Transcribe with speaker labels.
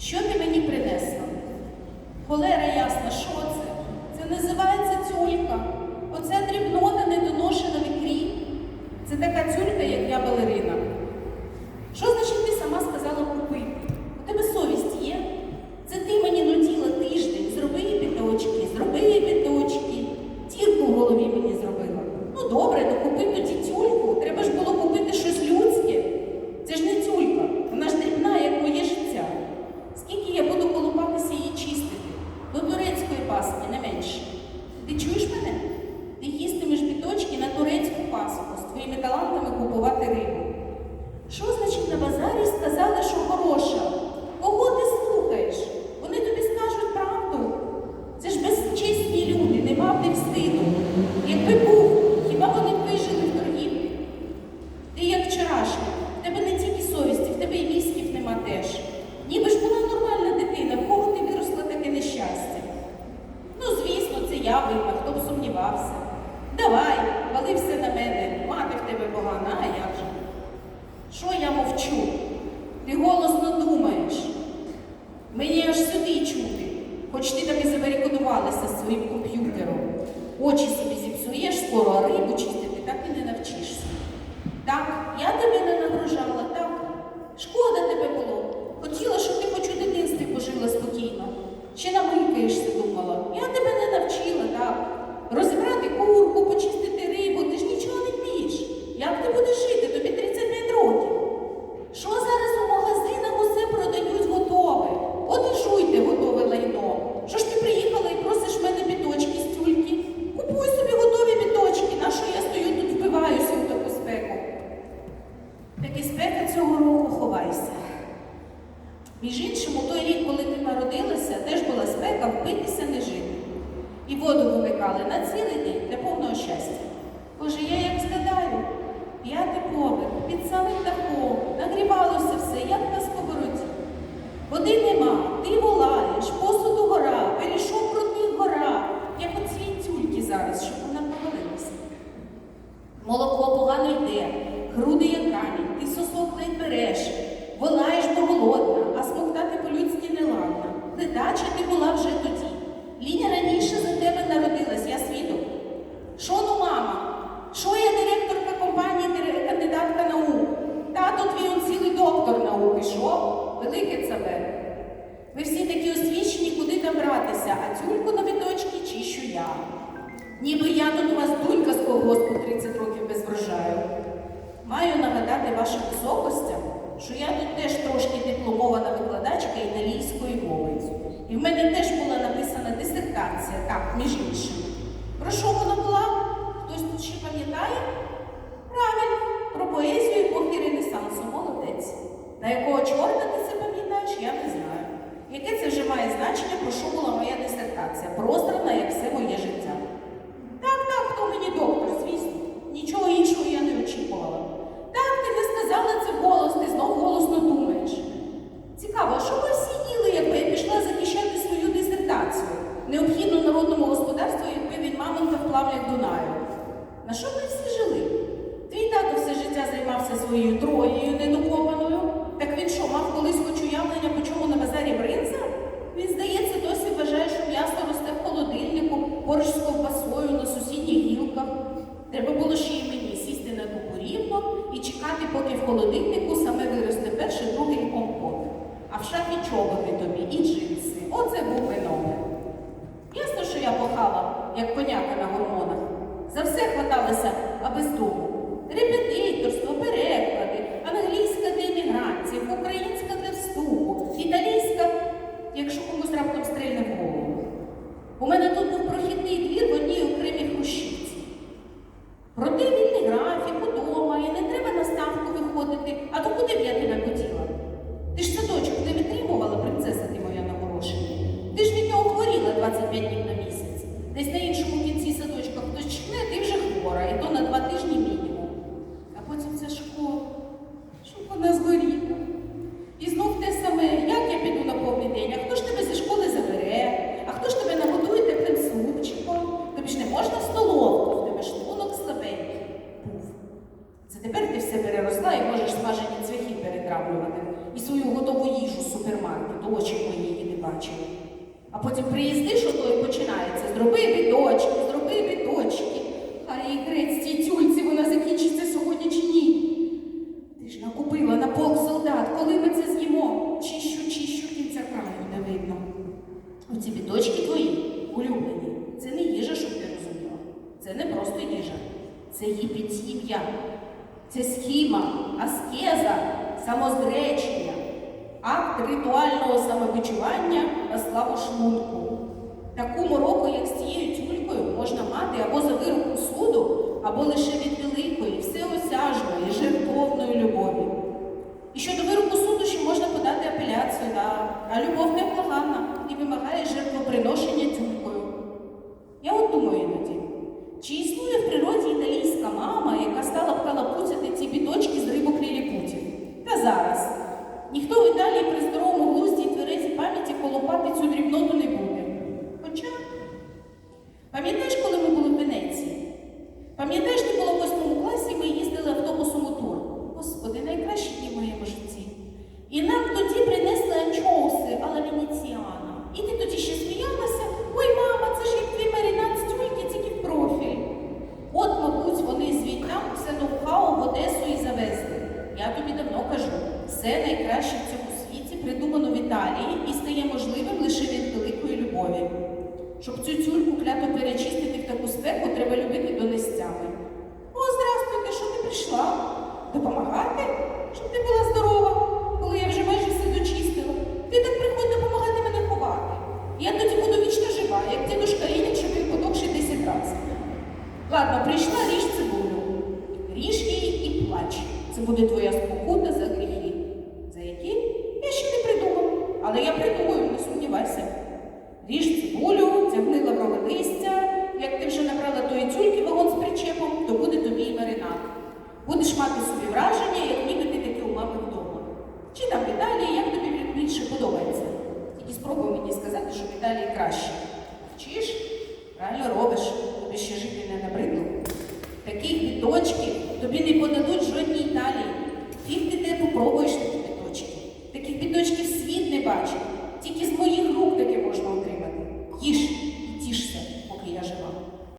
Speaker 1: Що ти мені принесла? Холера ясна, що це? Це називається тюлька. Оця дрібнота недоношена в ікрі. Це така тюлька, як я балерина. Що значить ти сама сказала купити? У тебе совість є? Це ти мені нуділа тиждень, зроби їй п'яточки, зроби їй п'яточки. Тірку в голові мені зробила. Ну добре, то купи тоді тюльку. Треба ж було купити щось людське. Це ж не тюлька, вона ж дрібна, як моє життя. Скільки я буду колупатися її чистити? До турецької паски, не менше. Ти чуєш мене? Ти їстимеш біточки на турецьку паску з твоїми талантами купувати рибу. Що значить на базарі сказали, що хороша? Кого ти слухаєш? Вони тобі скажуть правду. Це ж безчесні люди, нема в них стиду. Якби був, хіба вони б вижили в торгівлі? Ти як в тебе не тільки совісті, в тебе і мізків нема теж. Ніби ж була нормальна дитина, в кого ти виросла таке нещастя. Ну, звісно, це я винна, хто б сумнівався. Давай, вали все на мене, мати в тебе погана, а як же? Що я мовчу? Ти голосно думаєш. Мені аж сюди чути, хоч ти так і забарикодувалася з своїм комп'ютером. Очі собі зіпсуєш скоро, а рибу чистити так і не навчишся. Так, я тебе не нагружала, так. Шкода тебе було. Хотіла, щоб ти хоч у дитинстві пожила спокійно. Ще намилькаєшся, думала. Я тебе не навчила, так. Розібрати курку, почистити рибу, ти ж нічого не вмієш. Як ти будеш жити? Тобі 35 років. Що зараз у магазинах усе продають готове? От і жуйте готове лайно. Що ж ти приїхала і просиш в мене біточки з тюльки? Купуй собі готові біточки, на що я стою тут вбиваюся в таку спеку. Так і спека цього року ховайся. Між іншим, у той рік, коли ти народилася, теж спека вбитися не жити. І воду вимикали на цілий день для повного щастя. Боже, я як згадаю, п'ятий поверх, під самим дахом, нагрівалося все, як на сковороді. Води нема, ти волаєш, посуду гора, пиріжок крутий гора, як от цвіт тюльки зараз, щоб вона провалилася. Молоко погано йде, груди як камінь, ти сосок не береш, волаєш, бо голодна, а смоктати по-людськи не ладна. Ледача ти була вже тоді. Ліня раніше за тебе народилась, я свідок. Що ну, мама? Що я директорка компанії, кандидатка наук? Тато твій он цілий доктор науки. Що? Велике це Ви всі такі освічені, куди там братися, а тюльку на біточки чищу я. Ніби я тут у вас дунька з колгоспу 30 років без врожаю. Маю нагадати вашим високостям, що я тут теж трошки дипломована викладачка італійської мови. І в мене теж була написана дисертація, так, між іншим. Про що вона була? Хтось тут ще пам'ятає? Правильно, про поезію епохи Ренесансу, молодець. На якого чорта ти це пам'ятаєш, я не знаю. Яке це вже має значення, про що була моя дисертація? Пространа, як все моє життя. Так, так, хто мені доктор, звісно. Нічого іншого я не очікувала. Так, ти не сказала це вголос, ти знов голосно думаєш. Цікаво, а що ви всі їли, якби я пішла захищати свою дисертацію, необхідну народному господарству, якби він мамонта в плавнях Дунаю? На що ми всі жили? Твій тато все життя займався своєю троєю недокопаною. Так він що, мав колись хоч уявлення, по чому на базарі бринза? Він, здається, досі вважає, що м'ясо росте в холодильнику, борщ з ковбасою на сусідніх гілках. Треба було ще й мені сісти на купу рівно і чекати, поки в холодильнику саме виросте перший, другий компот. А в шафі чоботи тобі і. Як поняти на гормонах. За все хваталися, аби з дому. Репетиторство, переклади, англійська для іммігрантів, українська для вступу, італійська, якщо комусь раптом стрельне в голову. У мене тут був прохідний двір в одній окремій хрущівці. Проте вільний графік, удома, і не треба на ставку виходити. А то куди б я тебе хотіла? Ти ж садочок не витримувала, принцеса ти моя нагорошена. Ти ж від нього хворіла 25 днів на місяць. Десь на іншому кінці садочка хтось чхне, ти вже хвора, і то на два тижні мінімум. Супермаркету, очі її не бачили. А потім приїздиш, ото і починається. Зроби біточки, зроби біточки. Хай грець цій тюльці вона закінчиться сьогодні чи ні. Ти ж накупила на полк солдат, коли ми це з'їмо? Чищу, чищу, кінця краю не видно. Оці біточки твої, улюблені, це не їжа, щоб ти розуміла. Це не просто їжа, це їпідсім'я. Це схема, аскеза, самозречення, акт ритуального самовичування на славу шлунку. Таку мороку, як з цією тюлькою, можна мати або за вироку суду, або лише від великої, всеосяжної, жертовної любові. І щодо вироку суду ще можна подати апеляцію, да. а любов невблаганна і вимагає жертвоприношення тюлькою. Я от думаю іноді, чи існує в природі італійська мама, яка стала б калапуцяти ці біточки з рибок ліліпутів? Та зараз. Ніхто в Італії при здоровому глузді і тверезій пам'яті колопати цю дрібноту не буде. Хоча, пам'ятаєш, коли ми були в Венеції? Пам'ятаєш, ти було в восьмому класі, ми їздили автобусом у тур. Господи, найкращі дні в моєму житті. І нам тоді принесли анчоуси, але венеціана. І ти тоді ще сміялася. Ой, мама, це ж як твій маринад з тюльки, тільки в профіль. От, мабуть, вони звідтам все ноу-хау в Одесу і завезли. Я тобі давно кажу, все найкраще в цьому світі придумано в Італії і стає можливим лише від великої любові. Щоб цю тюльку клято перечистити в таку спеку, треба любити донестями. О, здрастуйте, що ти прийшла? Допомагати? Щоб ти була здорова, коли я вже майже все дочистила. Ти так приходь допомагати мене ховати. Я тоді буду вічно жива, як дідушка Рінік, що він подовший 10 разів. Ладно, прийшла буде твоя спокута за гріхи. За які? Я ще не придумав. Але я придумаю, не сумнівайся. Ріж цибулю, тягни лаврове листя. Як ти вже набрала тої тюльки вагон з причепом, то буде тобі і маринад. Будеш мати собі враження, як ніби ти таки у мами вдома. Чи там в Італії, як тобі більше подобається? Тільки спробуй мені сказати, що в Італії краще. Вчиш? Правильно робиш, тобі ще жити не набридло. Таких біточків тобі не подадуть